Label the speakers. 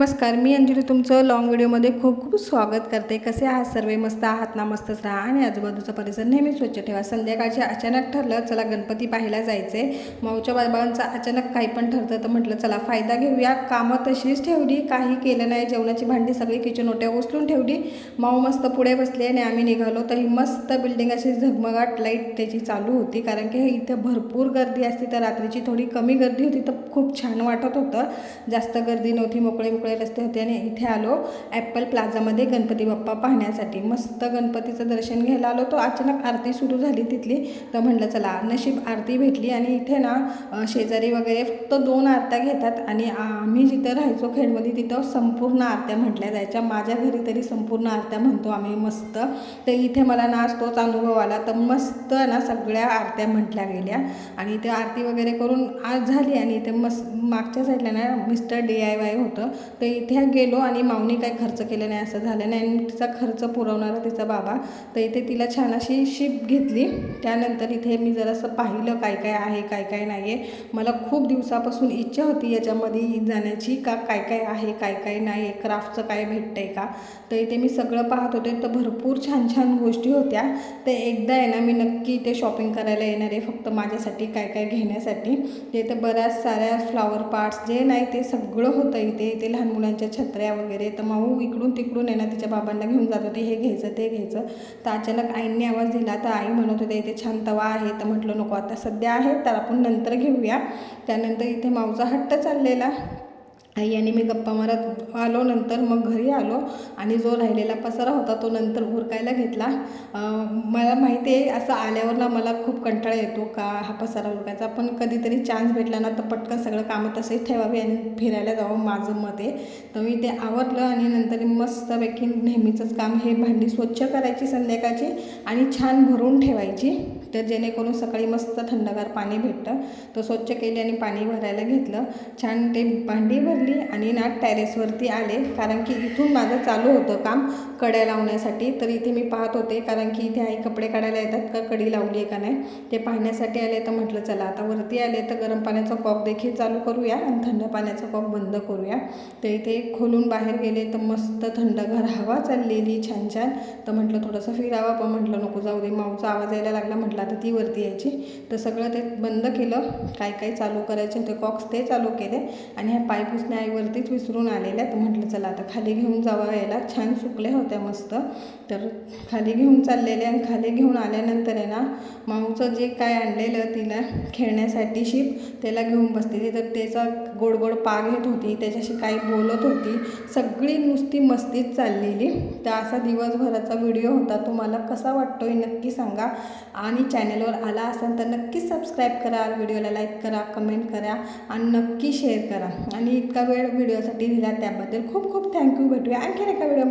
Speaker 1: नमस्कार मी अंजली तुमचं लॉंग व्हिडिओमध्ये खूप खूप स्वागत करते. कसे आहात सर्व? मस्त आहात ना? मस्तच राहा. आणि आजूबाजूचा परिसर नेहमी स्वच्छ ठेवा. संध्याकाळचे अचानक ठरलं चला गणपती पाहायला जायचे. माऊच्या बाबांचं अचानक काही पण ठरतं तर म्हटलं चला फायदा घेऊया. कामं तशीच ठेवली. काही केलं नाही. जेवणाची भांडी सगळी किचन ओट्या उचलून ठेवली. माऊ मस्त पुढे बसली आणि आम्ही निघालो. तर ही मस्त बिल्डिंग अशी झगमगाट लाइट त्याची चालू होती. कारण की इथं भरपूर गर्दी असते तर रात्रीची थोडी कमी गर्दी होती तर खूप छान वाटत होतं. जास्त गर्दी नव्हती. मोकळे मोकळे रस्ते होते आणि इथे आलो. ॲपल प्लाझामध्ये गणपती बाप्पा पाहण्यासाठी मस्त गणपतीचं दर्शन घ्यायला आलो. तो अचानक आरती सुरू झाली तिथली. तर म्हटलं चला नशीब आरती भेटली आणि इथे ना शेजारी वगैरे फक्त दोन आरत्या घेतात आणि आम्ही जिथं राहायचो खेडमध्ये तिथं संपूर्ण आरत्या म्हटल्या जायच्या. माझ्या घरी तरी संपूर्ण आरत्या म्हणतो आम्ही मस्त. तर इथे मला ना आज तोच अनुभव आला. तर मस्त ना सगळ्या आरत्या म्हटल्या गेल्या. आणि इथे आरती वगैरे करून आज झाली आणि इथे मस्त मागच्या साईडला ना मिस्टर डी आय वाय होतं. तर इथे गेलो आणि माऊनी काय खर्च केला नाही असं झालं नाही. आणि तिचा खर्च पुरवणारा तिचा बाबा तर इथे तिला छान अशी शिप घेतली. त्यानंतर इथे मी जरासं पाहिलं काय काय आहे काय काय नाही आहे मला खूप दिवसापासून इच्छा होती याच्यामध्ये जाण्याची का काय काय आहे काय काय नाही आहे क्राफ्टचं काय भेटतं आहे का? तर इथे मी सगळं पाहत होते. तर भरपूर छान छान गोष्टी होत्या. तर एकदा आहे ना मी नक्की इथे शॉपिंग करायला येणार आहे फक्त माझ्यासाठी काय काय घेण्यासाठी. ते तर बऱ्याच साऱ्या फ्लावर पार्ट्स जे नाही ते सगळं होतं इथे. इथे लहान मुलांच्या छत्र्या वगैरे तर माऊ इकडून तिकडून आहे ना तिच्या बाबांना घेऊन जात होते हे घ्यायचं ते घ्यायचं. तर अचानक आईंनी आवाज दिला तर आई म्हणत होते इथे छान तवा आहे. तर म्हटलं नको आता सध्या आहे तर आपण नंतर घेऊया. त्यानंतर इथे माऊचा हट्ट चाललेला. आई आणि मी गप्पा मारत आलो नंतर मग घरी आलो आणि जो राहिलेला पसारा होता तो नंतर उरकायला घेतला. मला माहिती आहे असं आल्यावर ना मला खूप कंटाळा येतो का हा पसारा उरकायचा पण कधीतरी चान्स भेटला ना तर पटकन सगळं कामं तसेच ठेवावी आणि फिरायला जावं माझं मत आहे. तर मी ते आवरलं आणि नंतर मस्तपैकी नेहमीचंच काम हे भांडी स्वच्छ करायची संध्याकाळची आणि छान भरून ठेवायची. तर जेणेकरून सकाळी मस्त थंडगार पाणी भेटतं. तर स्वच्छ केले आणि पाणी भरायला घेतलं. छान ते भांडी भरली आणि ना टॅरेसवरती आले. कारण की इथून माझं चालू होतं काम कड्या लावण्यासाठी. तर इथे मी पाहत होते. कारण की इथे आई कपडे काढायला येतात का? कडी लावली आहे का नाही? ते पाहण्यासाठी आले तर म्हटलं चला आता वरती आले तर गरम पाण्याचा कॉक देखील चालू करूया आणि थंड पाण्याचा कॉक बंद करूया. तर इथे खोलून बाहेर गेले तर मस्त थंडगार हवा चाललेली छान छान. तर म्हटलं थोडंसं फिरावं. पण म्हटलं नको जाऊ दे. माऊचा आवाज यायला लागला. म्हटलं आता ती वरती यायची. तर सगळं ते बंद केलं. काय काय चालू करायचे होते कॉक्स ते चालू केले. आणि ह्या पाय पुसण्या विसरून आलेल्या. तर म्हटलं चला आता खाली घेऊन जावं यायला. छान सुकल्या होत्या मस्त. तर खाली घेऊन चाललेले आणि खाली घेऊन आल्यानंतर आहे ना माऊचं जे काय आणलेलं तिला खेळण्यासाठी शिप त्याला घेऊन बसलेली तर त्याचा गोड गोड पा घेत होती. त्याच्याशी काही बोलत होती. सगळी नुसती मस्तीच चाललेली. तर असा दिवसभराचा व्हिडिओ होता. तुम्हाला कसा वाटतोय नक्की सांगा. आणि चॅनलवर आला असाल तर नक्की सबस्क्राईब करा व्हिडिओला लाईक करा कमेंट करा आणि नक्की शेअर करा. आणि इतका वेळ व्हिडिओसाठी दिला त्याबद्दल खूप खूप थँक्यू भेटूया आणखीन एका व्हिडिओ